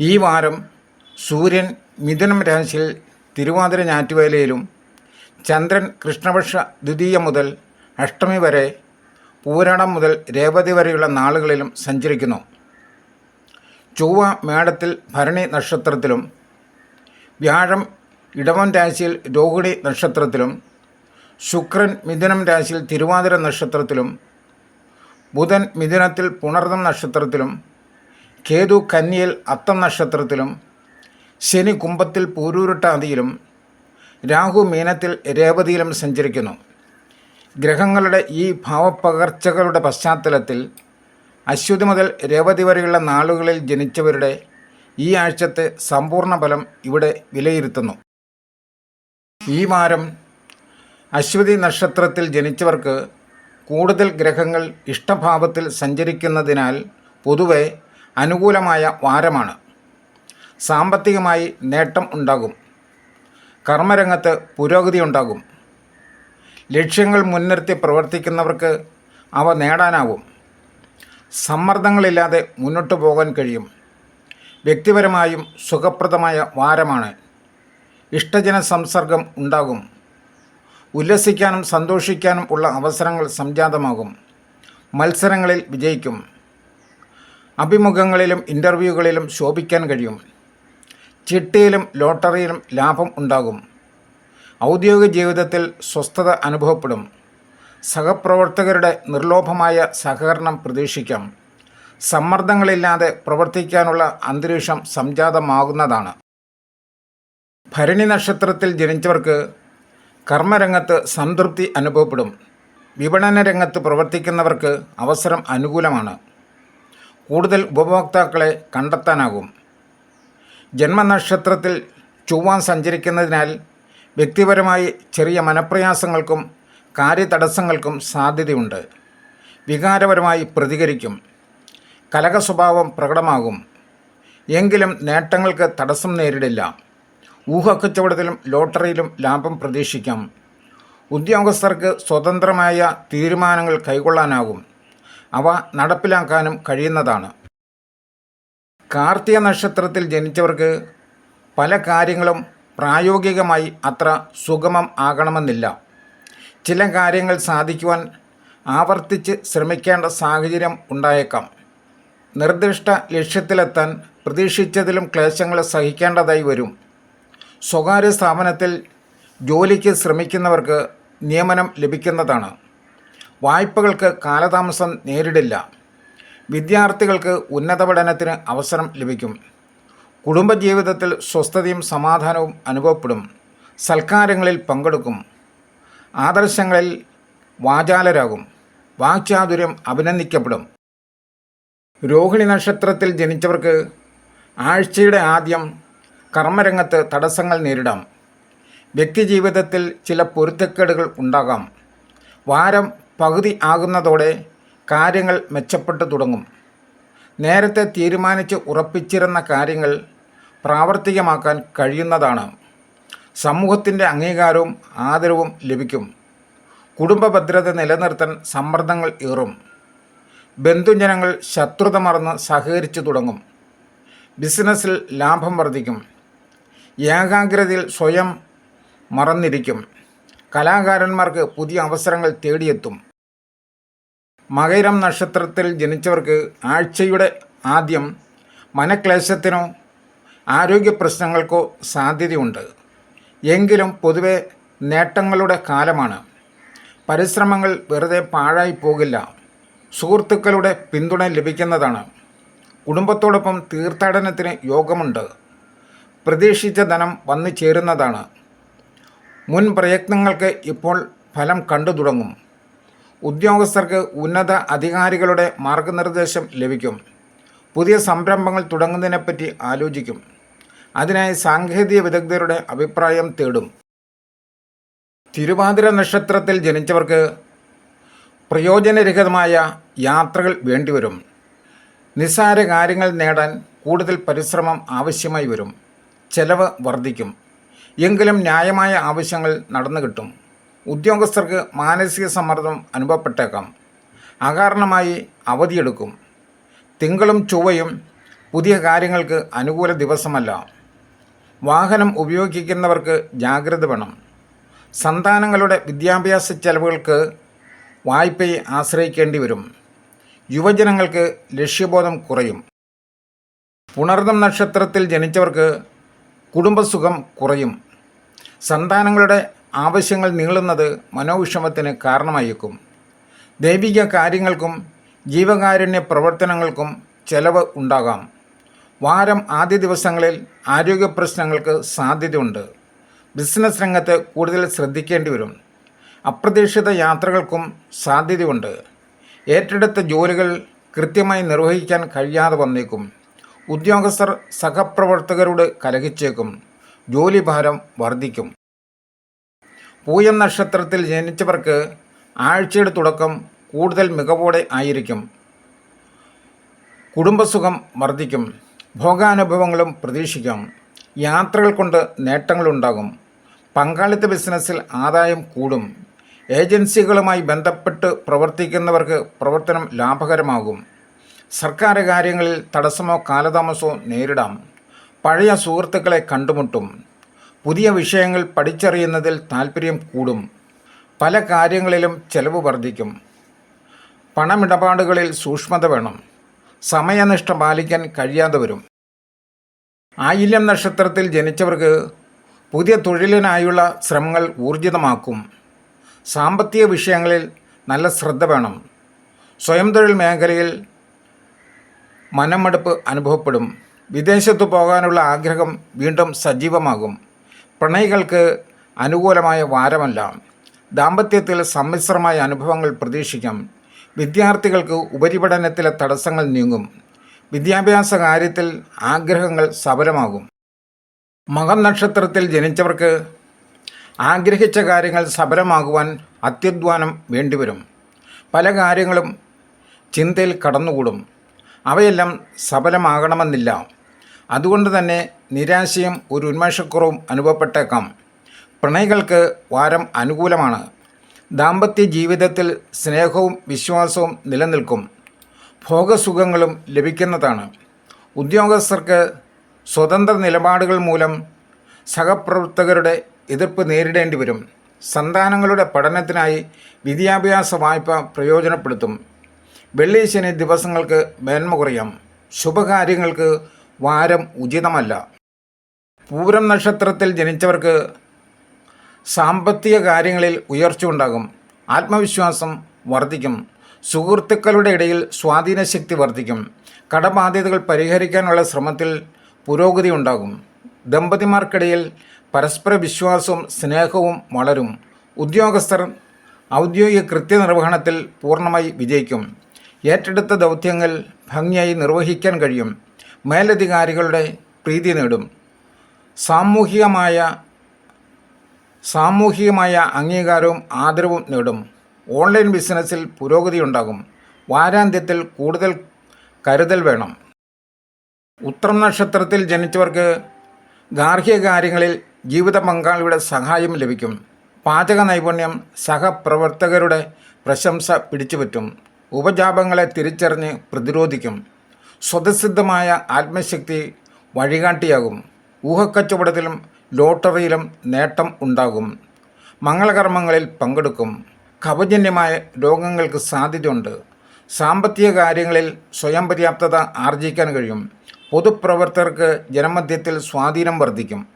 ഈ വാരം സൂര്യൻ മിഥുനം രാശിയിൽ തിരുവാതിര ഞാറ്റുവേലയിലും ചന്ദ്രൻ കൃഷ്ണപക്ഷ ദ്വിതീയ മുതൽ അഷ്ടമി വരെ പൂരണം മുതൽ രേവതി വരെയുള്ള നാളുകളിലും സഞ്ചരിക്കുന്നു. ചൊവ്വ മേടത്തിൽ ഭരണി നക്ഷത്രത്തിലും വ്യാഴം ഇടവം രാശിയിൽ രോഹിണി നക്ഷത്രത്തിലും ശുക്രൻ മിഥുനം രാശിയിൽ തിരുവാതിര നക്ഷത്രത്തിലും ബുധൻ മിഥുനത്തിൽ പുണർദം നക്ഷത്രത്തിലും കേതു കന്നിയിൽ അത്തം നക്ഷത്രത്തിലും ശനി കുംഭത്തിൽ പൂരൂരുട്ടാതിയിലും രാഹു മീനത്തിൽ രേവതിയിലും സഞ്ചരിക്കുന്നു. ഗ്രഹങ്ങളുടെ ഈ ഭാവപ്പകർച്ചകളുടെ പശ്ചാത്തലത്തിൽ അശ്വതി മുതൽ രേവതി വരെയുള്ള നാളുകളിൽ ജനിച്ചവരുടെ ഈ ആഴ്ചത്തെ സമ്പൂർണ ഫലം ഇവിടെ വിലയിരുത്തുന്നു. ഈ വാരം അശ്വതി നക്ഷത്രത്തിൽ ജനിച്ചവർക്ക് കൂടുതൽ ഗ്രഹങ്ങൾ ഇഷ്ടഭാവത്തിൽ സഞ്ചരിക്കുന്നതിനാൽ പൊതുവെ അനുകൂലമായ വാരമാണ്. സാമ്പത്തികമായി നേട്ടം ഉണ്ടാകും. കർമ്മരംഗത്ത് പുരോഗതി ഉണ്ടാകും. ലക്ഷ്യങ്ങൾ മുൻനിർത്തി പ്രവർത്തിക്കുന്നവർക്ക് അവ നേടാനാവും. സമ്മർദ്ദങ്ങളില്ലാതെ മുന്നോട്ട് പോകാൻ കഴിയും. വ്യക്തിപരമായും സുഖപ്രദമായ വാരമാണ്. ഇഷ്ടജന സംസർഗം ഉണ്ടാകും. ഉല്ലസിക്കാനും സന്തോഷിക്കാനും ഉള്ള അവസരങ്ങൾ സംജാതമാകും. മത്സരങ്ങളിൽ വിജയിക്കും. അഭിമുഖങ്ങളിലും ഇന്റർവ്യൂകളിലും ശോഭിക്കാൻ കഴിയും. ചിട്ടിയിലും ലോട്ടറിയിലും ലാഭം ഉണ്ടാകും. ഔദ്യോഗിക ജീവിതത്തിൽ സ്വസ്ഥത അനുഭവപ്പെടും. സഹപ്രവർത്തകരുടെ നിർലോഭമായ സഹകരണം പ്രതീക്ഷിക്കാം. സമ്മർദ്ദങ്ങളില്ലാതെ പ്രവർത്തിക്കാനുള്ള അന്തരീക്ഷം സംജാതമാകുന്നതാണ്. ഭരണി നക്ഷത്രത്തിൽ ജനിച്ചവർക്ക് കർമ്മരംഗത്ത് സംതൃപ്തി അനുഭവപ്പെടും. വിപണന രംഗത്ത് പ്രവർത്തിക്കുന്നവർക്ക് അവസരം അനുകൂലമാണ്. കൂടുതൽ ഉപഭോക്താക്കളെ കണ്ടെത്താനാകും. ജന്മനക്ഷത്രത്തിൽ ചൊവ്വാൻ സഞ്ചരിക്കുന്നതിനാൽ വ്യക്തിപരമായി ചെറിയ മനപ്രയാസങ്ങൾക്കും കാര്യതടസ്സങ്ങൾക്കും സാധ്യതയുണ്ട്. വികാരപരമായി പ്രതികരിക്കും. കലക സ്വഭാവം പ്രകടമാകും. എങ്കിലും നേട്ടങ്ങൾക്ക് തടസ്സം നേരിടില്ല. ഊഹക്കച്ചവടത്തിലും ലോട്ടറിയിലും ലാഭം പ്രതീക്ഷിക്കാം. ഉദ്യോഗസ്ഥർക്ക് സ്വതന്ത്രമായ തീരുമാനങ്ങൾ കൈക്കൊള്ളാനാകും. അവ നടപ്പിലാക്കാനും കഴിയുന്നതാണ്. കാർത്തിക നക്ഷത്രത്തിൽ ജനിച്ചവർക്ക് പല കാര്യങ്ങളും പ്രായോഗികമായി അത്ര സുഗമം ആകണമെന്നില്ല. ചില കാര്യങ്ങൾ സാധിക്കുവാൻ ആവർത്തിച്ച് ശ്രമിക്കേണ്ട സാഹചര്യം ഉണ്ടായേക്കാം. നിർദ്ദിഷ്ട ലക്ഷ്യത്തിലെത്താൻ പ്രതീക്ഷിച്ചതിലും ക്ലേശങ്ങൾ സഹിക്കേണ്ടതായി വരും. സ്വകാര്യ സ്ഥാപനത്തിൽ ജോലിക്ക് ശ്രമിക്കുന്നവർക്ക് നിയമനം ലഭിക്കുന്നതാണ്. വായ്പകൾക്ക് കാലതാമസം നേരിടില്ല. വിദ്യാർത്ഥികൾക്ക് ഉന്നത പഠനത്തിന് അവസരം ലഭിക്കും. കുടുംബജീവിതത്തിൽ സ്വസ്ഥതയും സമാധാനവും അനുഭവപ്പെടും. സൽക്കാരങ്ങളിൽ പങ്കെടുക്കും. ആദർശങ്ങളിൽ വാചാലരാകും. വാക്ചാതുര്യം അഭിനന്ദിക്കപ്പെടും. രോഹിണി നക്ഷത്രത്തിൽ ജനിച്ചവർക്ക് ആഴ്ചയുടെ ആദ്യം കർമ്മരംഗത്ത് തടസ്സങ്ങൾ നേരിടാം. വ്യക്തിജീവിതത്തിൽ ചില പൊരുത്തക്കേടുകൾ ഉണ്ടാകാം. വാരം പകുതി ആകുന്നതോടെ കാര്യങ്ങൾ മെച്ചപ്പെട്ടു തുടങ്ങും. നേരത്തെ തീരുമാനിച്ച് ഉറപ്പിച്ചിരുന്ന കാര്യങ്ങൾ പ്രാവർത്തികമാക്കാൻ കഴിയുന്നതാണ്. സമൂഹത്തിന്റെ അംഗീകാരവും ആദരവും ലഭിക്കും. കുടുംബ ഭദ്രത നിലനിർത്താൻ സമ്മർദ്ദങ്ങൾ ഏറും. ബന്ധുജനങ്ങൾ ശത്രുത മറന്ന് സഹകരിച്ചു തുടങ്ങും. ബിസിനസ്സിൽ ലാഭം വർദ്ധിക്കും. ഏകാഗ്രതയിൽ സ്വയം മറന്നിരിക്കും. കലാകാരന്മാർക്ക് പുതിയ അവസരങ്ങൾ തേടിയെത്തും. മകരം നക്ഷത്രത്തിൽ ജനിച്ചവർക്ക് ആഴ്ചയുടെ ആദ്യം മനക്ലേശത്തിനോ ആരോഗ്യ പ്രശ്നങ്ങൾക്കോ സാധ്യതയുണ്ട്. എങ്കിലും പൊതുവെ നേട്ടങ്ങളുടെ കാലമാണ്. പരിശ്രമങ്ങൾ വെറുതെ പാഴായി പോകില്ല. സുഹൃത്തുക്കളുടെ പിന്തുണ ലഭിക്കുന്നതാണ്. കുടുംബത്തോടൊപ്പം തീർത്ഥാടനത്തിന് യോഗമുണ്ട്. പ്രതീക്ഷിച്ച ധനം വന്നു ചേരുന്നതാണ്. മുൻ പ്രയത്നങ്ങൾക്ക് ഇപ്പോൾ ഫലം കണ്ടു തുടങ്ങും. ഉദ്യോഗസ്ഥർക്ക് ഉന്നത അധികാരികളുടെ മാർഗനിർദ്ദേശം ലഭിക്കും. പുതിയ സംരംഭങ്ങൾ തുടങ്ങുന്നതിനെപ്പറ്റി ആലോചിക്കും. അതിനായി സാങ്കേതിക വിദഗ്ധരുടെ അഭിപ്രായം തേടും. തിരുവാതിര നക്ഷത്രത്തിൽ ജനിച്ചവർക്ക് പ്രയോജനരഹിതമായ യാത്രകൾ വേണ്ടിവരും. നിസ്സാര കാര്യങ്ങൾ നേടാൻ കൂടുതൽ പരിശ്രമം ആവശ്യമായി വരും. ചെലവ് വർദ്ധിക്കും. എങ്കിലും ന്യായമായ ആവശ്യങ്ങൾ നടന്നു കിട്ടും ഉദ്യോഗസ്ഥർക്ക് മാനസിക സമ്മർദ്ദം അനുഭവപ്പെട്ടേക്കാം. അകാരണമായി അവധിയെടുക്കും. തിങ്കളും ചൊവ്വയും പുതിയ കാര്യങ്ങൾക്ക് അനുകൂല ദിവസമല്ല. വാഹനം ഉപയോഗിക്കുന്നവർക്ക് ജാഗ്രത വേണം. സന്താനങ്ങളുടെ വിദ്യാഭ്യാസ ചെലവുകൾക്ക് വായ്പയെ ആശ്രയിക്കേണ്ടി വരും. യുവജനങ്ങൾക്ക് ലക്ഷ്യബോധം കുറയും. പുണർന്നം നക്ഷത്രത്തിൽ ജനിച്ചവർക്ക് കുടുംബസുഖം കുറയും. സന്താനങ്ങളുടെ ആവശ്യങ്ങൾ നീളുന്നത് മനോവിഷമത്തിന് കാരണമായേക്കും. ദൈവിക കാര്യങ്ങൾക്കും ജീവകാരുണ്യ പ്രവർത്തനങ്ങൾക്കും ചെലവ് ഉണ്ടാകാം. വാരം ആദ്യ ദിവസങ്ങളിൽ ആരോഗ്യ പ്രശ്നങ്ങൾക്ക് സാധ്യതയുണ്ട്. ബിസിനസ് രംഗത്ത് കൂടുതൽ ശ്രദ്ധിക്കേണ്ടി വരും അപ്രതീക്ഷിത യാത്രകൾക്കും സാധ്യതയുണ്ട്. ഏറ്റെടുത്ത ജോലികൾ കൃത്യമായി നിർവഹിക്കാൻ കഴിയാതെ വന്നേക്കും. ഉദ്യോഗസ്ഥർ സഹപ്രവർത്തകരോട് കലഹിച്ചേക്കും. ജോലിഭാരം വർദ്ധിക്കും. പൂയം നക്ഷത്രത്തിൽ ജനിച്ചവർക്ക് ആഴ്ചയുടെ തുടക്കം കൂടുതൽ മികവോടെ ആയിരിക്കും. കുടുംബസുഖം വർദ്ധിക്കും. ഭോഗാനുഭവങ്ങളും പ്രതീക്ഷിക്കാം. യാത്രകൾ കൊണ്ട് നേട്ടങ്ങളുണ്ടാകും പങ്കാളിത്ത ബിസിനസ്സിൽ ആദായം കൂടും. ഏജൻസികളുമായി ബന്ധപ്പെട്ട് പ്രവർത്തിക്കുന്നവർക്ക് പ്രവർത്തനം ലാഭകരമാകും. സർക്കാർ കാര്യങ്ങളിൽ തടസ്സമോ കാലതാമസമോ നേരിടാം. പഴയ സുഹൃത്തുക്കളെ കണ്ടുമുട്ടും. പുതിയ വിഷയങ്ങൾ പഠിച്ചറിയുന്നതിൽ താൽപ്പര്യം കൂടും. പല കാര്യങ്ങളിലും ചെലവ് വർദ്ധിക്കും. പണമിടപാടുകളിൽ സൂക്ഷ്മത വേണം. സമയനിഷ്ഠ പാലിക്കാൻ കഴിയാതെ വരും. ആയില്യം നക്ഷത്രത്തിൽ ജനിച്ചവർക്ക് പുതിയ തൊഴിലിനായുള്ള ശ്രമങ്ങൾ ഊർജിതമാക്കും. സാമ്പത്തിക വിഷയങ്ങളിൽ നല്ല ശ്രദ്ധ വേണം. സ്വയം തൊഴിൽ മേഖലയിൽ മനമടുപ്പ് അനുഭവപ്പെടും. വിദേശത്ത് പോകാനുള്ള ആഗ്രഹം വീണ്ടും സജീവമാകും. പ്രണയികൾക്ക് അനുകൂലമായ വാരമല്ല. ദാമ്പത്യത്തിൽ സമ്മിശ്രമായ അനുഭവങ്ങൾ പ്രതീക്ഷിക്കാം. വിദ്യാർത്ഥികൾക്ക് ഉപരിപഠനത്തിലെ തടസ്സങ്ങൾ നീങ്ങും. വിദ്യാഭ്യാസ കാര്യത്തിൽ ആഗ്രഹങ്ങൾ സഫലമാകും മകം നക്ഷത്രത്തിൽ ജനിച്ചവർക്ക് ആഗ്രഹിച്ച കാര്യങ്ങൾ സഫലമാകുവാൻ അത്യധ്വാനം വേണ്ടിവരും. പല കാര്യങ്ങളും ചിന്തയിൽ കടന്നുകൂടും. അവയെല്ലാം സഫലമാകണമെന്നില്ല അതുകൊണ്ട് തന്നെ നിരാശയും ഒരു ഉന്മേഷക്കുറവും അനുഭവപ്പെട്ടേക്കാം. പ്രണയികൾക്ക് വാരം അനുകൂലമാണ്. ദാമ്പത്യ ജീവിതത്തിൽ സ്നേഹവും വിശ്വാസവും നിലനിൽക്കും. ഭോഗസുഖങ്ങളും ലഭിക്കുന്നതാണ്. ഉദ്യോഗസ്ഥർക്ക് സ്വതന്ത്ര നിലപാടുകൾ മൂലം സഹപ്രവർത്തകരുടെ എതിർപ്പ് നേരിടേണ്ടി വരും. സന്താനങ്ങളുടെ പഠനത്തിനായി വിദ്യാഭ്യാസ വായ്പ പ്രയോജനപ്പെടുത്തും. വെള്ളി ശനി ദിവസങ്ങൾക്ക് മേന്മ കുറയാം. ശുഭകാര്യങ്ങൾക്ക് വാരം ഉചിതമല്ല. പൂരം നക്ഷത്രത്തിൽ ജനിച്ചവർക്ക് സാമ്പത്തിക കാര്യങ്ങളിൽ ഉയർച്ച ഉണ്ടാകും. ആത്മവിശ്വാസം വർദ്ധിക്കും. സുഹൃത്തുക്കളുടെ ഇടയിൽ സ്വാധീനശക്തി വർദ്ധിക്കും. കടബാധ്യതകൾ പരിഹരിക്കാനുള്ള ശ്രമത്തിൽ പുരോഗതി ഉണ്ടാകും. ദമ്പതിമാർക്കിടയിൽ പരസ്പര വിശ്വാസവും സ്നേഹവും വളരും. ഉദ്യോഗസ്ഥർ ഔദ്യോഗിക കൃത്യനിർവഹണത്തിൽ പൂർണമായി വിജയിക്കും. ഏറ്റെടുത്ത ദൗത്യങ്ങൾ ഭംഗിയായി നിർവഹിക്കാൻ കഴിയും. മേലധികാരികളുടെ പ്രീതി നേടും. സാമൂഹികമായ സാമൂഹികമായ അംഗീകാരവും ആദരവും നേടും. ഓൺലൈൻ ബിസിനസ്സിൽ പുരോഗതി ഉണ്ടാകും വാരാന്ത്യത്തിൽ കൂടുതൽ കരുതൽ വേണം. ഉത്രം നക്ഷത്രത്തിൽ ജനിച്ചവർക്ക് ഗാർഹിക കാര്യങ്ങളിൽ ജീവിത പങ്കാളിയുടെ സഹായം ലഭിക്കും. പാചക നൈപുണ്യം സഹപ്രവർത്തകരുടെ പ്രശംസ പിടിച്ചുപറ്റും. ഉപജാപങ്ങളെ തിരിച്ചറിഞ്ഞ് പ്രതിരോധിക്കും. സ്വതസിദ്ധമായ ആത്മശക്തി വഴികാട്ടിയാകും. ഊഹക്കച്ചവടത്തിലും ലോട്ടറിയിലും നേട്ടം ഉണ്ടാകും. മംഗളകർമ്മങ്ങളിൽ പങ്കെടുക്കും. കവജന്യമായ രോഗങ്ങൾക്ക് സാധ്യതയുണ്ട്. സാമ്പത്തിക കാര്യങ്ങളിൽ സ്വയം പര്യാപ്തത ആർജിക്കാൻ കഴിയും. പൊതുപ്രവർത്തകർക്ക് ജനമധ്യത്തിൽ സ്വാധീനം വർദ്ധിക്കും.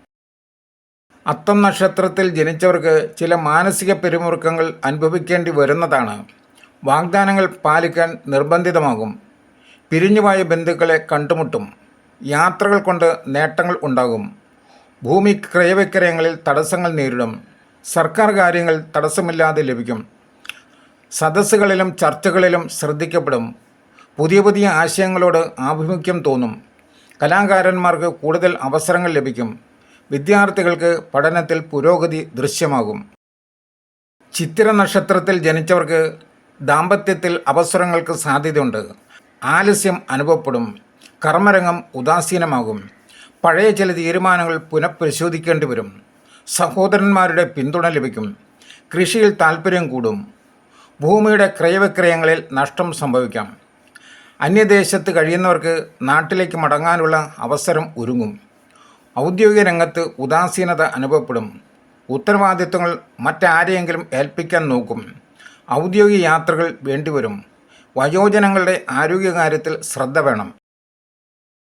അത്തം നക്ഷത്രത്തിൽ ജനിച്ചവർക്ക് ചില മാനസിക പിരിമുറുക്കങ്ങൾ അനുഭവിക്കേണ്ടി വരുന്നതാണ്. വാഗ്ദാനങ്ങൾ പാലിക്കാൻ നിർബന്ധിതമാകും. പിരിഞ്ഞുപോയ ബന്ധുക്കളെ കണ്ടുമുട്ടും. യാത്രകൾ കൊണ്ട് നേട്ടങ്ങൾ ഉണ്ടാകും. ഭൂമി ക്രയവിക്രയങ്ങളിൽ തടസ്സങ്ങൾ നേരിടും. സർക്കാർ കാര്യങ്ങൾ തടസ്സമില്ലാതെ ലഭിക്കും. സദസ്സുകളിലും ചർച്ചകളിലും ശ്രദ്ധിക്കപ്പെടും. പുതിയ പുതിയ ആശയങ്ങളോട് ആഭിമുഖ്യം തോന്നും. കലാകാരന്മാർക്ക് കൂടുതൽ അവസരങ്ങൾ ലഭിക്കും. വിദ്യാർത്ഥികൾക്ക് പഠനത്തിൽ പുരോഗതി ദൃശ്യമാകും. ചിത്തിര നക്ഷത്രത്തിൽ ജനിച്ചവർക്ക് ദാമ്പത്യത്തിൽ അവസരങ്ങൾക്ക് സാധ്യതയുണ്ട്. ആലസ്യം അനുഭവപ്പെടും. കർമ്മരംഗം ഉദാസീനമാകും. പഴയ ചില തീരുമാനങ്ങൾ പുനഃപരിശോധിക്കേണ്ടി വരും. സഹോദരന്മാരുടെ പിന്തുണ ലഭിക്കും. കൃഷിയിൽ താൽപ്പര്യം കൂടും. ഭൂമിയുടെ ക്രയവിക്രയങ്ങളിൽ നഷ്ടം സംഭവിക്കാം. അന്യദേശത്ത് കഴിയുന്നവർക്ക് നാട്ടിലേക്ക് മടങ്ങാനുള്ള അവസരം ഒരുങ്ങും. ഔദ്യോഗിക രംഗത്ത് ഉദാസീനത അനുഭവപ്പെടും. ഉത്തരവാദിത്വങ്ങൾ മറ്റാരെയെങ്കിലും ഏൽപ്പിക്കാൻ നോക്കും. ഔദ്യോഗിക യാത്രകൾ വേണ്ടിവരും. വയോജനങ്ങളുടെ ആരോഗ്യകാര്യത്തിൽ ശ്രദ്ധ വേണം.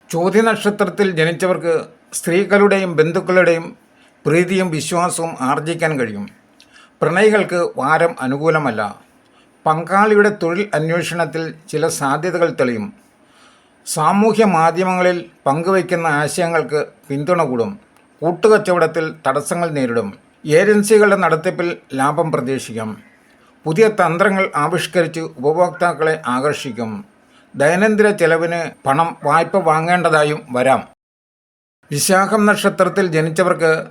ചോദ്യനക്ഷത്രത്തിൽ ജനിച്ചവർക്ക് സ്ത്രീകളുടെയും ബന്ധുക്കളുടെയും പ്രീതിയും വിശ്വാസവും ആർജിക്കാൻ കഴിയും. പ്രണയികൾക്ക് വാരം അനുകൂലമല്ല. പങ്കാളിയുടെ തൊഴിൽ അന്വേഷണത്തിൽ ചില സാധ്യതകൾ തെളിയും. സാമൂഹ്യ മാധ്യമങ്ങളിൽ പങ്കുവയ്ക്കുന്ന ആശയങ്ങൾക്ക് പിന്തുണ കൂടും. കൂട്ടുകച്ചവടത്തിൽ തടസ്സങ്ങൾ നേരിടും. ഏജൻസികളുടെ നടത്തിപ്പിൽ ലാഭം പ്രതീക്ഷിക്കാം. പുതിയ തന്ത്രങ്ങൾ ആവിഷ്കരിച്ച് ഉപഭോക്താക്കളെ ആകർഷിക്കും. ദൈനംദിന ചെലവിന് പണം വായ്പ വാങ്ങേണ്ടതായും വരാം. വിശാഖം നക്ഷത്രത്തിൽ ജനിച്ചവർക്ക്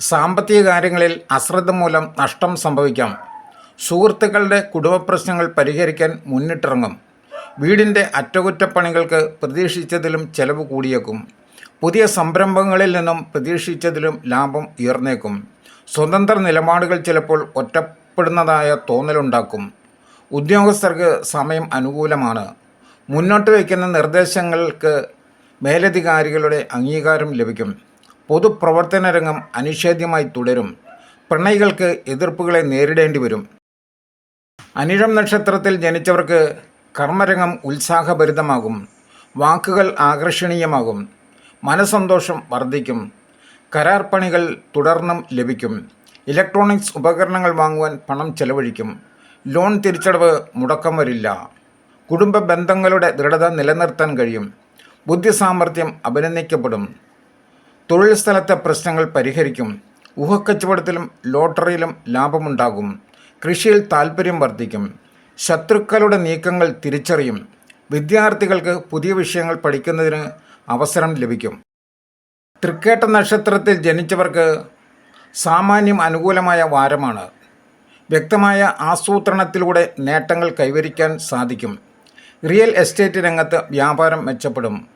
സാമ്പത്തിക കാര്യങ്ങളിൽ അശ്രദ്ധ മൂലം നഷ്ടം സംഭവിക്കാം. സുഹൃത്തുക്കളുടെ കുടുംബ പ്രശ്നങ്ങൾ പരിഹരിക്കാൻ മുന്നിട്ടിറങ്ങും. വീടിന്റെ അറ്റകുറ്റപ്പണികൾക്ക് പ്രതീക്ഷിച്ചതിലും ചെലവ് കൂടിയേക്കും. പുതിയ സംരംഭങ്ങളിൽ നിന്നും പ്രതീക്ഷിച്ചതിലും ലാഭം ഉയർന്നേക്കും. സ്വതന്ത്ര നിലപാടുകൾ ചിലപ്പോൾ ഒറ്റപ്പെടുന്നതായ തോന്നലുണ്ടാക്കും. ഉദ്യോഗസ്ഥർക്ക് സമയം അനുകൂലമാണ്. മുന്നോട്ട് വയ്ക്കുന്ന നിർദ്ദേശങ്ങൾക്ക് മേലധികാരികളുടെ അംഗീകാരം ലഭിക്കും. പൊതുപ്രവർത്തന രംഗം അനിഷേധ്യമായി തുടരും. പ്രണയികൾക്ക് എതിർപ്പുകളെ നേരിടേണ്ടി വരും. അനിഴം നക്ഷത്രത്തിൽ ജനിച്ചവർക്ക് കർമ്മരംഗം ഉത്സാഹഭരിതമാകും. വാക്കുകൾ ആകർഷണീയമാകും. മനസന്തോഷം വർദ്ധിക്കും. കരാർ പണികൾ തുടർന്നും ലഭിക്കും. ഇലക്ട്രോണിക്സ് ഉപകരണങ്ങൾ വാങ്ങുവാൻ പണം ചെലവഴിക്കും. ലോൺ തിരിച്ചടവ് മുടക്കം വരില്ല. കുടുംബ ബന്ധങ്ങളുടെ ദൃഢത നിലനിർത്താൻ കഴിയും. ബുദ്ധിസാമർഥ്യം അഭിനന്ദിക്കപ്പെടും. തൊഴിൽ സ്ഥലത്തെ പ്രശ്നങ്ങൾ പരിഹരിക്കും. ഊഹക്കച്ചവടത്തിലും ലോട്ടറിയിലും ലാഭമുണ്ടാകും. കൃഷിയിൽ താൽപ്പര്യം വർദ്ധിക്കും. ശത്രുക്കളുടെ നീക്കങ്ങൾ തിരിച്ചറിയും. വിദ്യാർത്ഥികൾക്ക് പുതിയ വിഷയങ്ങൾ പഠിക്കുന്നതിന് അവസരം ലഭിക്കും. തൃക്കേട്ട നക്ഷത്രത്തിൽ ജനിച്ചവർക്ക് സാമാന്യം അനുകൂലമായ വാരമാണ്. വ്യക്തമായ ആസൂത്രണത്തിലൂടെ നേട്ടങ്ങൾ കൈവരിക്കാൻ സാധിക്കും. റിയൽ എസ്റ്റേറ്റ് രംഗത്ത് വ്യാപാരം മെച്ചപ്പെടും.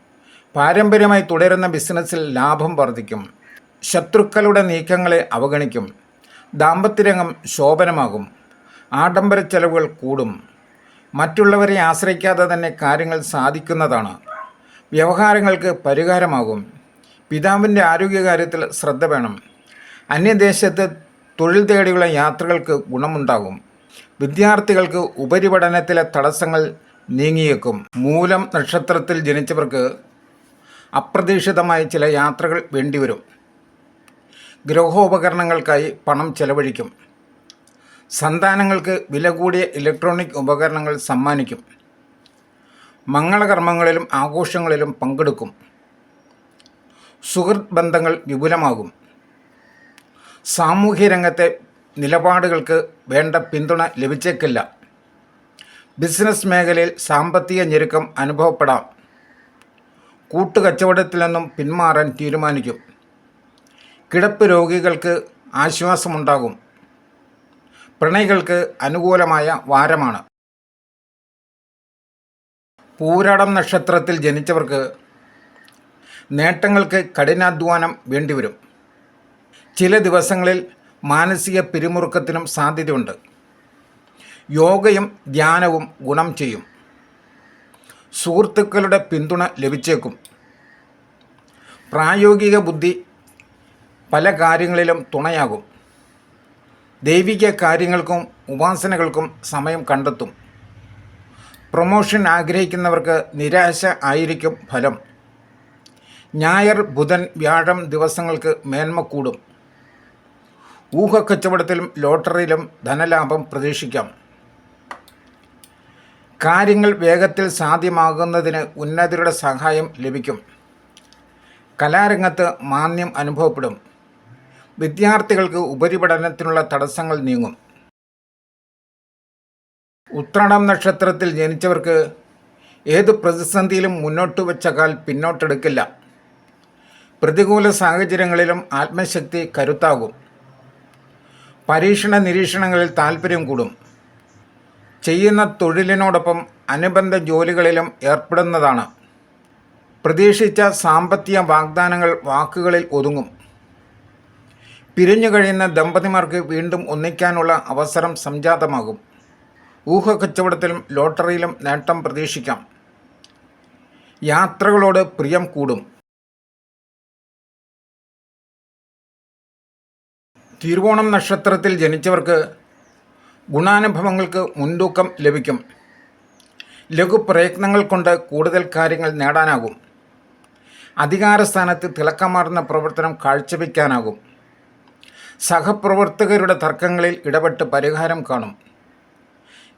പാരമ്പര്യമായി തുടരുന്ന ബിസിനസ്സിൽ ലാഭം വർദ്ധിക്കും. ശത്രുക്കളുടെ നീക്കങ്ങളെ അവഗണിക്കും. ദാമ്പത്യരംഗം ശോഭനമാകും. ആഡംബര ചെലവുകൾ കൂടും. മറ്റുള്ളവരെ ആശ്രയിക്കാതെ തന്നെ കാര്യങ്ങൾ സാധിക്കുന്നതാണ്. വ്യവഹാരങ്ങൾക്ക് പരിഹാരമാകും. പിതാവിന്റെ ആരോഗ്യകാര്യത്തിൽ ശ്രദ്ധ വേണം. അന്യദേശത്ത് തൊഴിൽ തേടിയുള്ള യാത്രകൾക്ക് ഗുണമുണ്ടാകും. വിദ്യാർത്ഥികൾക്ക് ഉപരിപഠനത്തിലെ തടസ്സങ്ങൾ നീങ്ങിയേക്കും. മൂലം നക്ഷത്രത്തിൽ ജനിച്ചവർക്ക് അപ്രതീക്ഷിതമായ ചില യാത്രകൾ വേണ്ടിവരും. ഗ്രഹോപകരണങ്ങൾക്കായി പണം ചെലവഴിക്കും. സന്താനങ്ങൾക്ക് വില കൂടിയ ഇലക്ട്രോണിക് ഉപകരണങ്ങൾ സമ്മാനിക്കും. മംഗളകർമ്മങ്ങളിലും ആഘോഷങ്ങളിലും പങ്കെടുക്കും. സുഹൃത്ത് ബന്ധങ്ങൾ വിപുലമാകും. സാമൂഹ്യ രംഗത്തെ നിലപാടുകൾക്ക് വേണ്ട പിന്തുണ ലഭിച്ചേക്കില്ല. ബിസിനസ് മേഖലയിൽ സാമ്പത്തിക ഞെരുക്കം അനുഭവപ്പെടാം. കൂട്ടുകച്ചവടത്തിൽ നിന്നും പിന്മാറാൻ തീരുമാനിക്കും. കിടപ്പ് രോഗികൾക്ക് ആശ്വാസമുണ്ടാകും. പ്രണയികൾക്ക് അനുകൂലമായ വാരമാണ്. പൂരാടം നക്ഷത്രത്തിൽ ജനിച്ചവർക്ക് നേട്ടങ്ങൾക്ക് കഠിനാധ്വാനം വേണ്ടിവരും. ചില ദിവസങ്ങളിൽ മാനസിക പിരിമുറുക്കത്തിനും സാധ്യതയുണ്ട്. യോഗയും ധ്യാനവും ഗുണം ചെയ്യും. സുഹൃത്തുക്കളുടെ പിന്തുണ ലഭിച്ചേക്കും. പ്രായോഗിക ബുദ്ധി പല കാര്യങ്ങളിലും തുണയാകും. ദൈവിക കാര്യങ്ങൾക്കും ഉപാസനകൾക്കും സമയം കണ്ടെത്തും. പ്രൊമോഷൻ ആഗ്രഹിക്കുന്നവർക്ക് നിരാശ ആയിരിക്കും ഫലം. ഞായർ ബുധൻ വ്യാഴം ദിവസങ്ങൾക്ക് മേന്മ കൂടും. ഊഹക്കച്ചവടത്തിലും ലോട്ടറിയിലും ധനലാഭം പ്രതീക്ഷിക്കാം. കാര്യങ്ങൾ വേഗത്തിൽ സാധ്യമാകുന്നതിന് ഉന്നതരുടെ സഹായം ലഭിക്കും. കലാരംഗത്ത് മാന്യം അനുഭവപ്പെടും. വിദ്യാർത്ഥികൾക്ക് ഉപരിപഠനത്തിനുള്ള തടസ്സങ്ങൾ നീങ്ങും. ഉത്രണം നക്ഷത്രത്തിൽ ജനിച്ചവർക്ക് ഏത് പ്രതിസന്ധിയിലും മുന്നോട്ട് വെച്ച കാൽ പിന്നോട്ടെടുക്കില്ല. പ്രതികൂല സാഹചര്യങ്ങളിലും ആത്മശക്തി കരുത്താകും. പരീക്ഷണ നിരീക്ഷണങ്ങളിൽ താല്പര്യം കൂടും. ചെയ്യുന്ന തൊഴിലിനോടൊപ്പം അനുബന്ധ ജോലികളിലും ഏർപ്പെടുന്നതാണ്. പ്രതീക്ഷിച്ച സാമ്പത്തിക വാഗ്ദാനങ്ങൾ വാക്കുകളിൽ ഒതുങ്ങും. പിരിഞ്ഞു കഴിയുന്ന ദമ്പതിമാർക്ക് വീണ്ടും ഒന്നിക്കാനുള്ള അവസരം സംജാതമാകും. ഊഹക്കച്ചവടത്തിലും ലോട്ടറിയിലും നേട്ടം പ്രതീക്ഷിക്കാം. യാത്രകളോട് പ്രിയം കൂടും. തിരുവോണം നക്ഷത്രത്തിൽ ജനിച്ചവർക്ക് ഗുണാനുഭവങ്ങൾക്ക് മുൻതൂക്കം ലഭിക്കും. ലഘു പ്രയത്നങ്ങൾ കൊണ്ട് കൂടുതൽ കാര്യങ്ങൾ നേടാനാകും. അധികാരസ്ഥാനത്ത് തിളക്കമാർന്ന പ്രവർത്തനം കാഴ്ചവെക്കാനാകും. സഹപ്രവർത്തകരുടെ തർക്കങ്ങളിൽ ഇടപെട്ട് പരിഹാരം കാണും.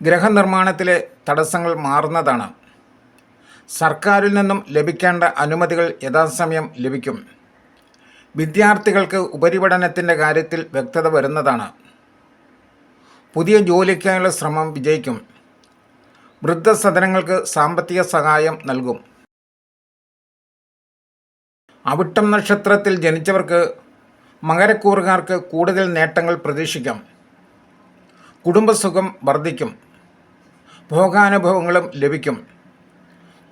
ഗ്രഹനിർമ്മാണത്തിലെ തടസ്സങ്ങൾ മാറുന്നതാണ്. സർക്കാരിൽ നിന്നും ലഭിക്കേണ്ട അനുമതികൾ യഥാസമയം ലഭിക്കും. വിദ്യാർത്ഥികൾക്ക് ഉപരിപഠനത്തിന്റെ കാര്യത്തിൽ വ്യക്തത വരുന്നതാണ്. പുതിയ ജോലിക്കായുള്ള ശ്രമം വിജയിക്കും. വൃദ്ധസദനങ്ങൾക്ക് സാമ്പത്തിക സഹായം നൽകും. അവിട്ടം നക്ഷത്രത്തിൽ ജനിച്ചവർക്ക് മകരക്കൂറുകാർക്ക് കൂടുതൽ നേട്ടങ്ങൾ പ്രതീക്ഷിക്കാം. കുടുംബസുഖം വർദ്ധിക്കും. ഭോഗാനുഭവങ്ങളും ലഭിക്കും.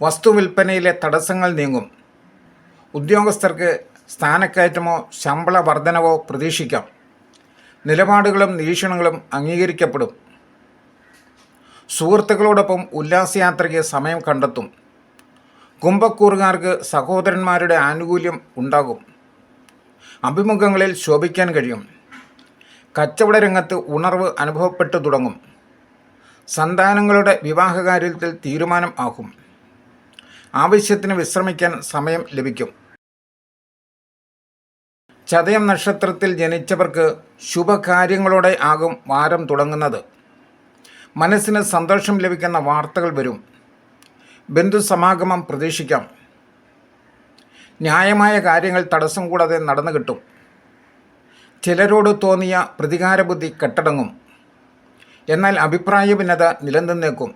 വസ്തുവിൽപ്പനയിലെ തടസ്സങ്ങൾ നീങ്ങും. ഉദ്യോഗസ്ഥർക്ക് സ്ഥാനക്കയറ്റമോ ശമ്പള വർധനവോ പ്രതീക്ഷിക്കാം. നിലപാടുകളും നിരീക്ഷണങ്ങളും അംഗീകരിക്കപ്പെടും. സുഹൃത്തുക്കളോടൊപ്പം ഉല്ലാസയാത്രയ്ക്ക് സമയം കണ്ടെത്തും. കുംഭക്കൂറുകാർക്ക് സഹോദരന്മാരുടെ ആനുകൂല്യം ഉണ്ടാകും. അഭിമുഖങ്ങളിൽ ശോഭിക്കാൻ കഴിയും. കച്ചവട രംഗത്ത് ഉണർവ് അനുഭവപ്പെട്ടു തുടങ്ങും. സന്താനങ്ങളുടെ വിവാഹകാര്യത്തിൽ തീരുമാനം ആകും. ആവശ്യത്തിന് വിശ്രമിക്കാൻ സമയം ലഭിക്കും. ചതയം നക്ഷത്രത്തിൽ ജനിച്ചവർക്ക് ശുഭകാര്യങ്ങളോടെ ആകും വാരം തുടങ്ങുന്നത്. മനസ്സിന് സന്തോഷം ലഭിക്കുന്ന വാർത്തകൾ വരും. ബന്ധുസമാഗമം പ്രതീക്ഷിക്കാം. ന്യായമായ കാര്യങ്ങൾ തടസ്സം കൂടാതെ നടന്നു കിട്ടും. ചിലരോട് തോന്നിയ പ്രതികാരബുദ്ധി കെട്ടടങ്ങും. എന്നാൽ അഭിപ്രായ ഭിന്നത നിലനിന്നേക്കും.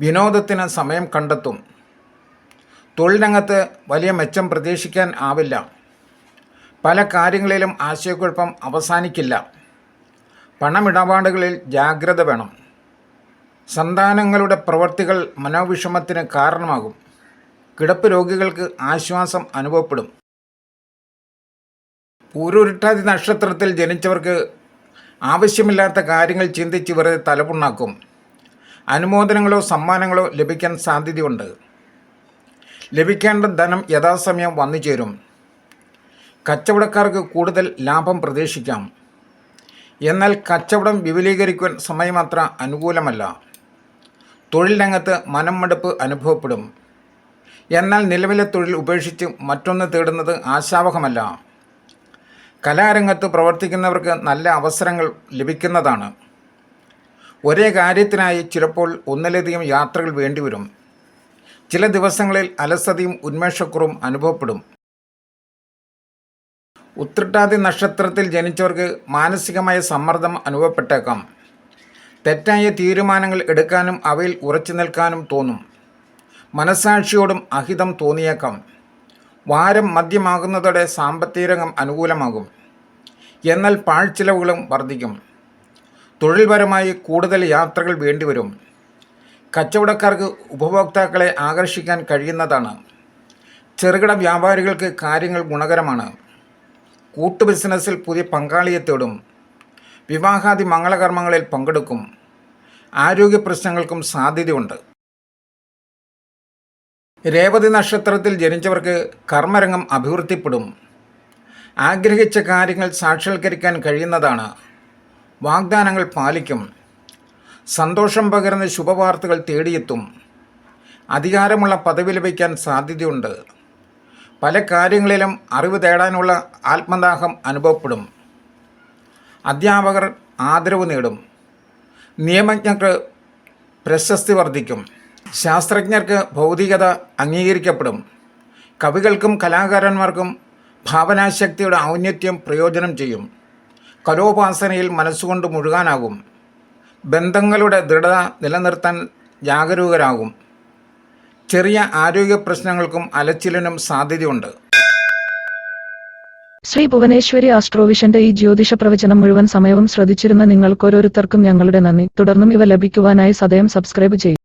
വിനോദത്തിന് സമയം കണ്ടെത്തും. തൊഴിലിനകത്ത് വലിയ മെച്ചം പ്രതീക്ഷിക്കാൻ ആവില്ല. പല കാര്യങ്ങളിലും ആശയക്കുഴപ്പം അവസാനിക്കില്ല. പണമിടപാടുകളിൽ ജാഗ്രത വേണം. സന്താനങ്ങളുടെ പ്രവർത്തികൾ മനോവിഷമത്തിന് കാരണമാകും. കിടപ്പ് രോഗികൾക്ക് ആശ്വാസം അനുഭവപ്പെടും. പൂരുരുട്ടാതി നക്ഷത്രത്തിൽ ജനിച്ചവർക്ക് ആവശ്യമില്ലാത്ത കാര്യങ്ങൾ ചിന്തിച്ച് വെറുതെ തലപുണ്ണാക്കും. അനുമോദനങ്ങളോ സമ്മാനങ്ങളോ ലഭിക്കാൻ സാധ്യതയുണ്ട്. ലഭിക്കേണ്ട ധനം യഥാസമയം വന്നു ചേരും കച്ചവടക്കാർക്ക് കൂടുതൽ ലാഭം പ്രതീക്ഷിക്കാം. എന്നാൽ കച്ചവടം വിപുലീകരിക്കുവാൻ സമയമത്ര അനുകൂലമല്ല. തൊഴിൽ മനം മടുപ്പ് അനുഭവപ്പെടും. എന്നാൽ നിലവിലെ തൊഴിൽ ഉപേക്ഷിച്ച് മറ്റൊന്ന് തേടുന്നത് ആശാവഹമല്ല. കലാരംഗത്ത് പ്രവർത്തിക്കുന്നവർക്ക് നല്ല അവസരങ്ങൾ ലഭിക്കുന്നതാണ്. ഒരേ കാര്യത്തിനായി ചിലപ്പോൾ ഒന്നിലധികം യാത്രകൾ വേണ്ടിവരും. ചില ദിവസങ്ങളിൽ അലസതയും ഉന്മേഷക്കുറവും അനുഭവപ്പെടും. ഉത്രട്ടാതി നക്ഷത്രത്തിൽ ജനിച്ചവർക്ക് മാനസികമായ സമ്മർദ്ദം അനുഭവപ്പെട്ടേക്കാം. തെറ്റായ തീരുമാനങ്ങൾ എടുക്കാനും അവയിൽ ഉറച്ചു നിൽക്കാനും തോന്നും. മനസാക്ഷിയോടും അഹിതം തോന്നിയേക്കാം. വാരം മദ്യമാകുന്നതോടെ സാമ്പത്തിക രംഗം അനുകൂലമാകും. എന്നാൽ പാഴ്ചിലവുകളും വർദ്ധിക്കും. തൊഴിൽപരമായി കൂടുതൽ യാത്രകൾ വേണ്ടിവരും. കച്ചവടക്കാർക്ക് ഉപഭോക്താക്കളെ ആകർഷിക്കാൻ കഴിയുന്നതാണ്. ചെറുകിട വ്യാപാരികൾക്ക് കാര്യങ്ങൾ ഗുണകരമാണ്. കൂട്ടു ബിസിനസ്സിൽ പുതിയ പങ്കാളിയെ തേടും. വിവാഹാദി മംഗളകർമ്മങ്ങളിൽ പങ്കെടുക്കും. ആരോഗ്യ പ്രശ്നങ്ങൾക്കും സാധ്യതയുണ്ട്. രേവതി നക്ഷത്രത്തിൽ ജനിച്ചവർക്ക് കർമ്മരംഗം അഭിവൃദ്ധിപ്പെടും. ആഗ്രഹിച്ച കാര്യങ്ങൾ സാക്ഷാത്കരിക്കാൻ കഴിയുന്നതാണ്. വാഗ്ദാനങ്ങൾ പാലിക്കും. സന്തോഷം പകരുന്ന ശുഭവാർത്തകൾ തേടിയെത്തും. അധികാരമുള്ള പദവി ലഭിക്കാൻ സാധ്യതയുണ്ട്. പല കാര്യങ്ങളിലും അറിവ് തേടാനുള്ള ആത്മദാഹം അനുഭവപ്പെടും. അധ്യാപകർ ആദരവ് നേടും. നിയമജ്ഞർക്ക് പ്രശസ്തി വർദ്ധിക്കും. ശാസ്ത്രജ്ഞർക്ക് ഭൗതികത അംഗീകരിക്കപ്പെടും. കവികൾക്കും കലാകാരന്മാർക്കും ഭാവനാശക്തിയുടെ ഔന്നത്യം പ്രയോജനം ചെയ്യും. കലോപാസനയിൽ മനസ്സുകൊണ്ട് മുഴുകാനാകും. ബന്ധങ്ങളുടെ ദൃഢത നിലനിർത്താൻ ജാഗരൂകരാകും. ചെറിയ ആരോഗ്യ പ്രശ്നങ്ങൾക്കും അലച്ചിലിനും സാധ്യതയുണ്ട്. ശ്രീ ഭുവനേശ്വരി ആസ്ട്രോവിഷന്റെ ഈ ജ്യോതിഷ പ്രവചനം മുഴുവൻ സമയവും ശ്രദ്ധിച്ചിരുന്ന നിങ്ങൾക്ക് ഓരോരുത്തർക്കും ഞങ്ങളുടെ നന്ദി. തുടർന്നും ഇവ ലഭിക്കുവാനായി സദയം സബ്സ്ക്രൈബ് ചെയ്യുക